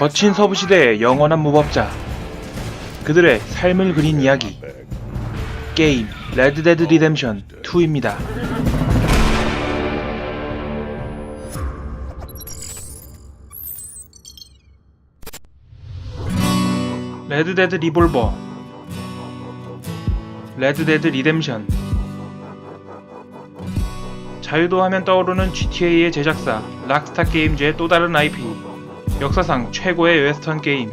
거친 서부 시대의 영원한 무법자. 그들의 삶을 그린 이야기. 게임 레드데드 리뎀션 2입니다. 레드데드 리볼버 레드데드 리뎀션 자유도 하면 떠오르는 GTA의 제작사 락스타 게임즈의 또 다른 IP 역사상 최고의 웨스턴 게임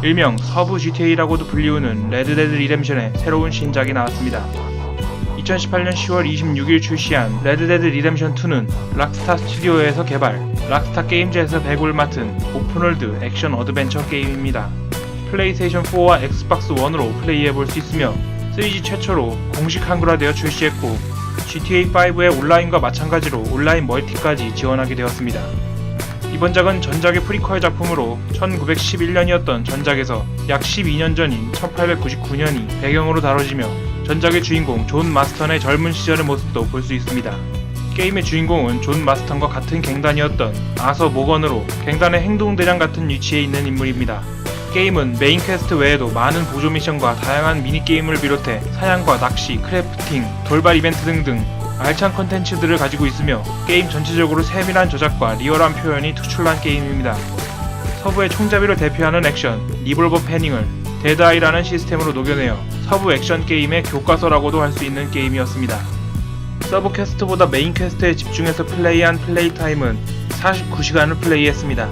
일명 서부 GTA라고도 불리우는 레드데드 리뎀션의 새로운 신작이 나왔습니다. 2018년 10월 26일 출시한 레드데드 리뎀션 2는 락스타 스튜디오에서 개발, 락스타 게임즈에서 배구를 맡은 오픈월드 액션 어드벤처 게임입니다. 플레이스테이션 4와 엑스박스 1으로 플레이해볼 수 있으며 3G 최초로 공식 한글화되어 출시했고 GTA5의 온라인과 마찬가지로 온라인 멀티까지 지원하게 되었습니다. 이번 작은 전작의 프리퀄 작품으로 1911년이었던 전작에서 약 12년 전인 1899년이 배경으로 다뤄지며 전작의 주인공 존 마스턴의 젊은 시절의 모습도 볼 수 있습니다. 게임의 주인공은 존 마스턴과 같은 갱단이었던 아서 모건으로 갱단의 행동대장 같은 위치에 있는 인물입니다. 게임은 메인 퀘스트 외에도 많은 보조 미션과 다양한 미니게임을 비롯해 사냥과 낚시, 크래프팅, 돌발 이벤트 등등 알찬 컨텐츠들을 가지고 있으며 게임 전체적으로 세밀한 조작과 리얼한 표현이 투출난 게임입니다. 서부의 총잡이를 대표하는 액션, 리볼버 패닝을 데드아이라는 시스템으로 녹여내어 서부 액션 게임의 교과서라고도 할 수 있는 게임이었습니다. 서브 퀘스트보다 메인 퀘스트에 집중해서 플레이한 플레이 타임은 49시간을 플레이했습니다.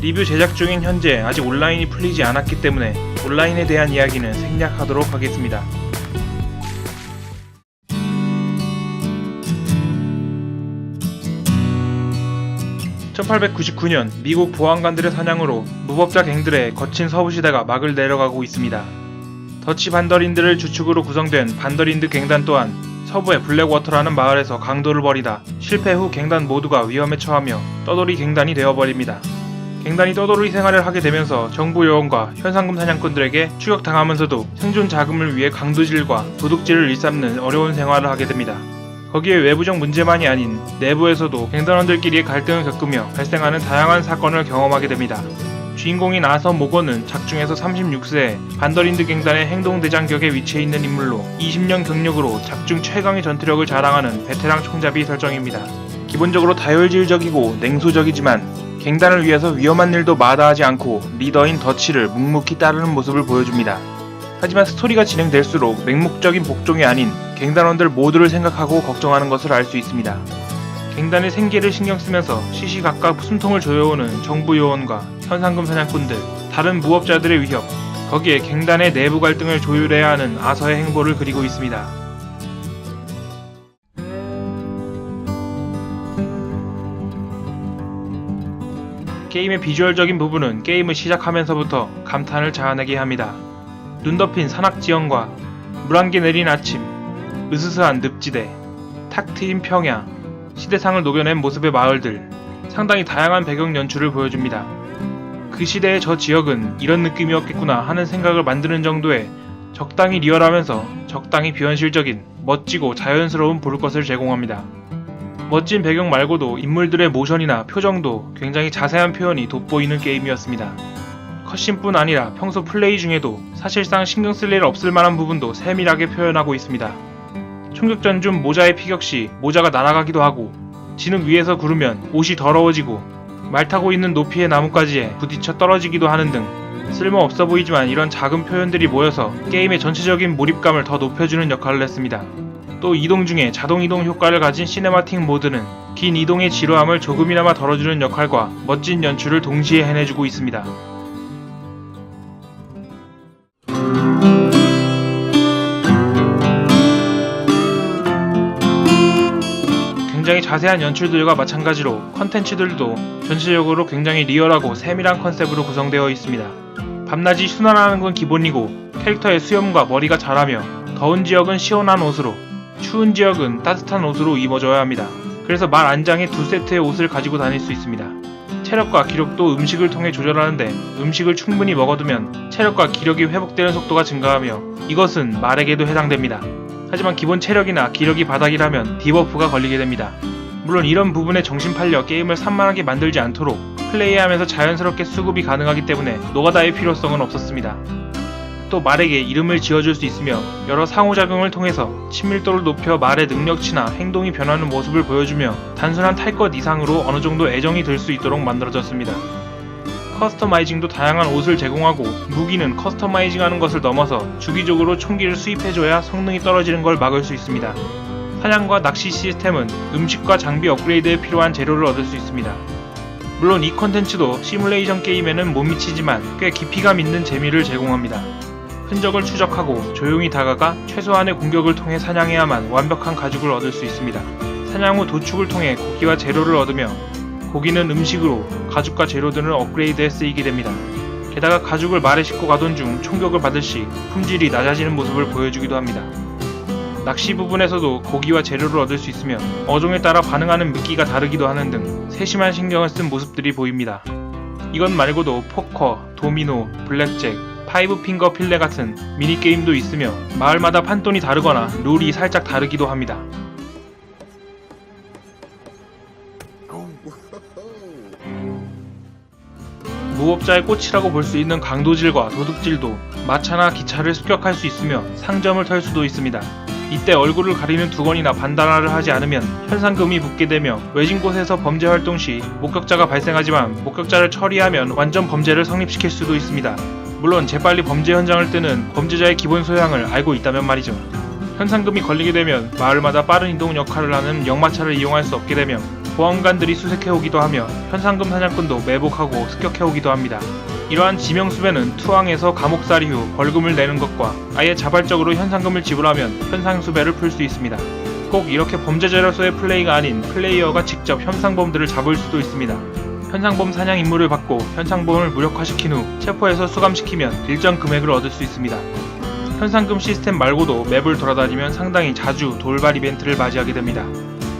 리뷰 제작 중인 현재 아직 온라인이 풀리지 않았기 때문에 온라인에 대한 이야기는 생략하도록 하겠습니다. (1899년) 미국 보안관들의 사냥으로 무법자 갱들의 거친 서부시대가 막을 내려가고 있습니다. 더치 반더린들을 주축으로 구성된 반더린드 갱단 또한 서부의 블랙워터라는 마을에서 강도를 벌이다 실패 후 갱단 모두가 위험에 처하며 떠돌이 갱단이 되어버립니다. 갱단이 떠돌이 생활을 하게 되면서 정부 요원과 현상금 사냥꾼들에게 추격당하면서도 생존 자금을 위해 강도질과 도둑질을 일삼는 어려운 생활을 하게 됩니다. 거기에 외부적 문제만이 아닌 내부에서도 갱단원들끼리의 갈등을 겪으며 발생하는 다양한 사건을 경험하게 됩니다. 주인공인 아서 모건은 작중에서 36세에 반더린드 갱단의 행동대장 격에 위치해 있는 인물로 20년 경력으로 작중 최강의 전투력을 자랑하는 베테랑 총잡이 설정입니다. 기본적으로 다혈질적이고 냉소적이지만 갱단을 위해서 위험한 일도 마다하지 않고 리더인 더치를 묵묵히 따르는 모습을 보여줍니다. 하지만 스토리가 진행될수록 맹목적인 복종이 아닌 갱단원들 모두를 생각하고 걱정하는 것을 알 수 있습니다. 갱단의 생계를 신경 쓰면서 시시각각 숨통을 조여오는 정부 요원과 현상금 사냥꾼들, 다른 무업자들의 위협, 거기에 갱단의 내부 갈등을 조율해야 하는 아서의 행보를 그리고 있습니다. 게임의 비주얼적인 부분은 게임을 시작하면서부터 감탄을 자아내게 합니다. 눈 덮인 산악 지형과 물안개 내린 아침, 으스스한 늪지대, 탁 트인 평야, 시대상을 녹여낸 모습의 마을들, 상당히 다양한 배경 연출을 보여줍니다. 그 시대의 저 지역은 이런 느낌이었겠구나 하는 생각을 만드는 정도의 적당히 리얼하면서 적당히 비현실적인 멋지고 자연스러운 볼 것을 제공합니다. 멋진 배경 말고도 인물들의 모션이나 표정도 굉장히 자세한 표현이 돋보이는 게임이었습니다. 컷신뿐 아니라 평소 플레이 중에도 사실상 신경 쓸 일 없을 만한 부분도 세밀하게 표현하고 있습니다. 총격전 중 모자의 피격 시 모자가 날아가기도 하고 진흙 위에서 구르면 옷이 더러워지고 말 타고 있는 높이의 나뭇가지에 부딪혀 떨어지기도 하는 등 쓸모 없어 보이지만 이런 작은 표현들이 모여서 게임의 전체적인 몰입감을 더 높여주는 역할을 했습니다. 또 이동 중에 자동 이동 효과를 가진 시네마틱 모드는 긴 이동의 지루함을 조금이나마 덜어주는 역할과 멋진 연출을 동시에 해내주고 있습니다. 자세한 연출들과 마찬가지로 컨텐츠들도 전체적으로 굉장히 리얼하고 세밀한 컨셉으로 구성되어 있습니다. 밤낮이 순환하는 건 기본이고 캐릭터의 수염과 머리가 자라며 더운 지역은 시원한 옷으로 추운 지역은 따뜻한 옷으로 입어줘야 합니다. 그래서 말 안장에 두 세트의 옷을 가지고 다닐 수 있습니다. 체력과 기력도 음식을 통해 조절하는데 음식을 충분히 먹어두면 체력과 기력이 회복되는 속도가 증가하며 이것은 말에게도 해당됩니다. 하지만 기본 체력이나 기력이 바닥이라면 디버프가 걸리게 됩니다. 물론 이런 부분에 정신 팔려 게임을 산만하게 만들지 않도록 플레이하면서 자연스럽게 수급이 가능하기 때문에 노가다의 필요성은 없었습니다. 또 말에게 이름을 지어줄 수 있으며 여러 상호작용을 통해서 친밀도를 높여 말의 능력치나 행동이 변하는 모습을 보여주며 단순한 탈 것 이상으로 어느 정도 애정이 들 수 있도록 만들어졌습니다. 커스터마이징도 다양한 옷을 제공하고 무기는 커스터마이징하는 것을 넘어서 주기적으로 총기를 수입해줘야 성능이 떨어지는 걸 막을 수 있습니다. 사냥과 낚시 시스템은 음식과 장비 업그레이드에 필요한 재료를 얻을 수 있습니다. 물론 이 컨텐츠도 시뮬레이션 게임에는 못 미치지만 꽤 깊이감 있는 재미를 제공합니다. 흔적을 추적하고 조용히 다가가 최소한의 공격을 통해 사냥해야만 완벽한 가죽을 얻을 수 있습니다. 사냥 후 도축을 통해 고기와 재료를 얻으며 고기는 음식으로 가죽과 재료들은 업그레이드에 쓰이게 됩니다. 게다가 가죽을 말에 싣고 가던 중 총격을 받을 시 품질이 낮아지는 모습을 보여주기도 합니다. 낚시 부분에서도 고기와 재료를 얻을 수 있으며 어종에 따라 반응하는 미끼가 다르기도 하는 등 세심한 신경을 쓴 모습들이 보입니다. 이것 말고도 포커, 도미노, 블랙잭, 파이브 핑거 필레 같은 미니게임도 있으며 마을마다 판돈이 다르거나 룰이 살짝 다르기도 합니다. 무법자의 꽃이라고 볼 수 있는 강도질과 도둑질도 마차나 기차를 습격할 수 있으며 상점을 털 수도 있습니다. 이때 얼굴을 가리는 두건이나 반다나를 하지 않으면 현상금이 붙게 되며 외진 곳에서 범죄 활동 시 목격자가 발생하지만 목격자를 처리하면 완전 범죄를 성립시킬 수도 있습니다. 물론 재빨리 범죄 현장을 뜨는 범죄자의 기본 소양을 알고 있다면 말이죠. 현상금이 걸리게 되면 마을마다 빠른 이동 역할을 하는 역마차를 이용할 수 없게 되며 보안관들이 수색해오기도 하며 현상금 사냥꾼도 매복하고 습격해오기도 합니다. 이러한 지명수배는 투항에서 감옥살이 후 벌금을 내는 것과 아예 자발적으로 현상금을 지불하면 현상수배를 풀 수 있습니다. 꼭 이렇게 범죄자로서의 플레이가 아닌 플레이어가 직접 현상범들을 잡을 수도 있습니다. 현상범 사냥 임무를 받고 현상범을 무력화시킨 후 체포해서 수감시키면 일정 금액을 얻을 수 있습니다. 현상금 시스템 말고도 맵을 돌아다니면 상당히 자주 돌발 이벤트를 맞이하게 됩니다.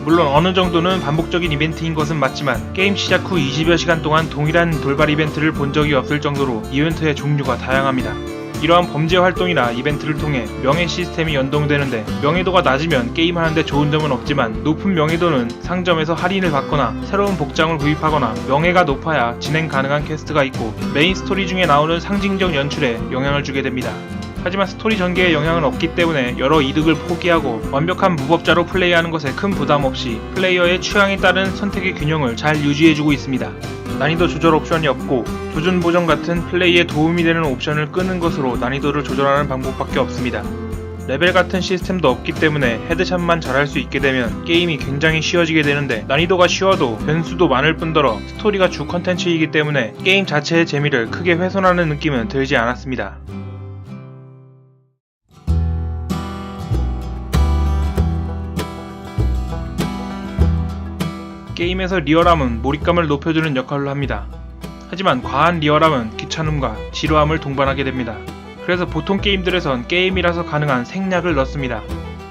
물론 어느 정도는 반복적인 이벤트인 것은 맞지만 게임 시작 후 20여 시간 동안 동일한 돌발 이벤트를 본 적이 없을 정도로 이벤트의 종류가 다양합니다. 이러한 범죄 활동이나 이벤트를 통해 명예 시스템이 연동되는데 명예도가 낮으면 게임하는데 좋은 점은 없지만 높은 명예도는 상점에서 할인을 받거나 새로운 복장을 구입하거나 명예가 높아야 진행 가능한 퀘스트가 있고 메인 스토리 중에 나오는 상징적 연출에 영향을 주게 됩니다. 하지만 스토리 전개에 영향은 없기 때문에 여러 이득을 포기하고 완벽한 무법자로 플레이하는 것에 큰 부담 없이 플레이어의 취향에 따른 선택의 균형을 잘 유지해주고 있습니다. 난이도 조절 옵션이 없고 조준 보정 같은 플레이에 도움이 되는 옵션을 끄는 것으로 난이도를 조절하는 방법밖에 없습니다. 레벨 같은 시스템도 없기 때문에 헤드샷만 잘할 수 있게 되면 게임이 굉장히 쉬워지게 되는데 난이도가 쉬워도 변수도 많을 뿐더러 스토리가 주 컨텐츠이기 때문에 게임 자체의 재미를 크게 훼손하는 느낌은 들지 않았습니다. 게임에서 리얼함은 몰입감을 높여주는 역할을 합니다. 하지만 과한 리얼함은 귀찮음과 지루함을 동반하게 됩니다. 그래서 보통 게임들에선 게임이라서 가능한 생략을 넣습니다.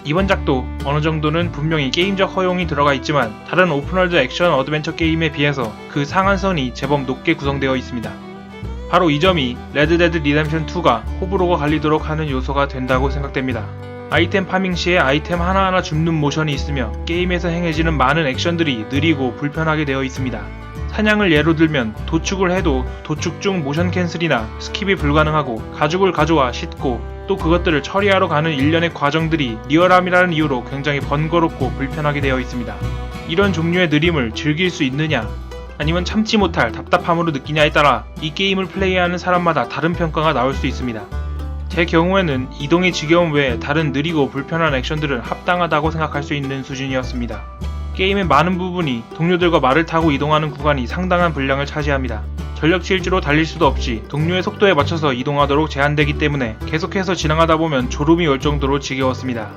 이번 작도 어느 정도는 분명히 게임적 허용이 들어가 있지만 다른 오픈월드 액션 어드벤처 게임에 비해서 그 상한선이 제법 높게 구성되어 있습니다. 바로 이 점이 레드데드 리뎀션 2가 호불호가 갈리도록 하는 요소가 된다고 생각됩니다. 아이템 파밍 시에 아이템 하나하나 줍는 모션이 있으며 게임에서 행해지는 많은 액션들이 느리고 불편하게 되어 있습니다. 사냥을 예로 들면 도축을 해도 도축 중 모션 캔슬이나 스킵이 불가능하고 가죽을 가져와 싣고 또 그것들을 처리하러 가는 일련의 과정들이 리얼함이라는 이유로 굉장히 번거롭고 불편하게 되어 있습니다. 이런 종류의 느림을 즐길 수 있느냐 아니면 참지 못할 답답함으로 느끼냐에 따라 이 게임을 플레이하는 사람마다 다른 평가가 나올 수 있습니다. 제 경우에는 이동이 지겨움 외에 다른 느리고 불편한 액션들은 합당하다고 생각할 수 있는 수준이었습니다. 게임의 많은 부분이 동료들과 말을 타고 이동하는 구간이 상당한 분량을 차지합니다. 전력 질주로 달릴 수도 없이 동료의 속도에 맞춰서 이동하도록 제한되기 때문에 계속해서 지나가다 보면 졸음이 올 정도로 지겨웠습니다.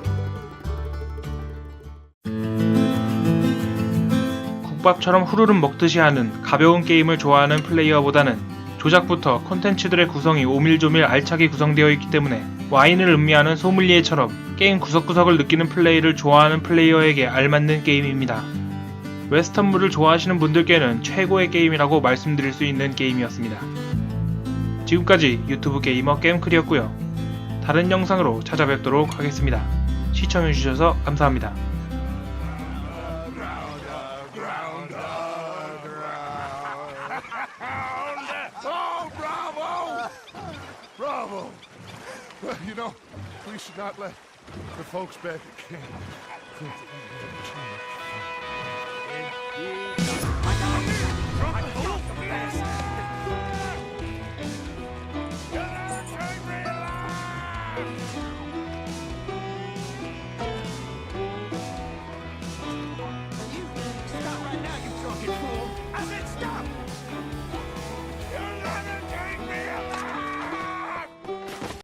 국밥처럼 후루룩 먹듯이 하는 가벼운 게임을 좋아하는 플레이어보다는 조작부터 콘텐츠들의 구성이 오밀조밀 알차게 구성되어 있기 때문에 와인을 음미하는 소믈리에처럼 게임 구석구석을 느끼는 플레이를 좋아하는 플레이어에게 알맞는 게임입니다. 웨스턴물을 좋아하시는 분들께는 최고의 게임이라고 말씀드릴 수 있는 게임이었습니다. 지금까지 유튜브 게이머 게임클이었고요. 다른 영상으로 찾아뵙도록 하겠습니다. 시청해주셔서 감사합니다. Well, you know, we should not let the folks back at camp think that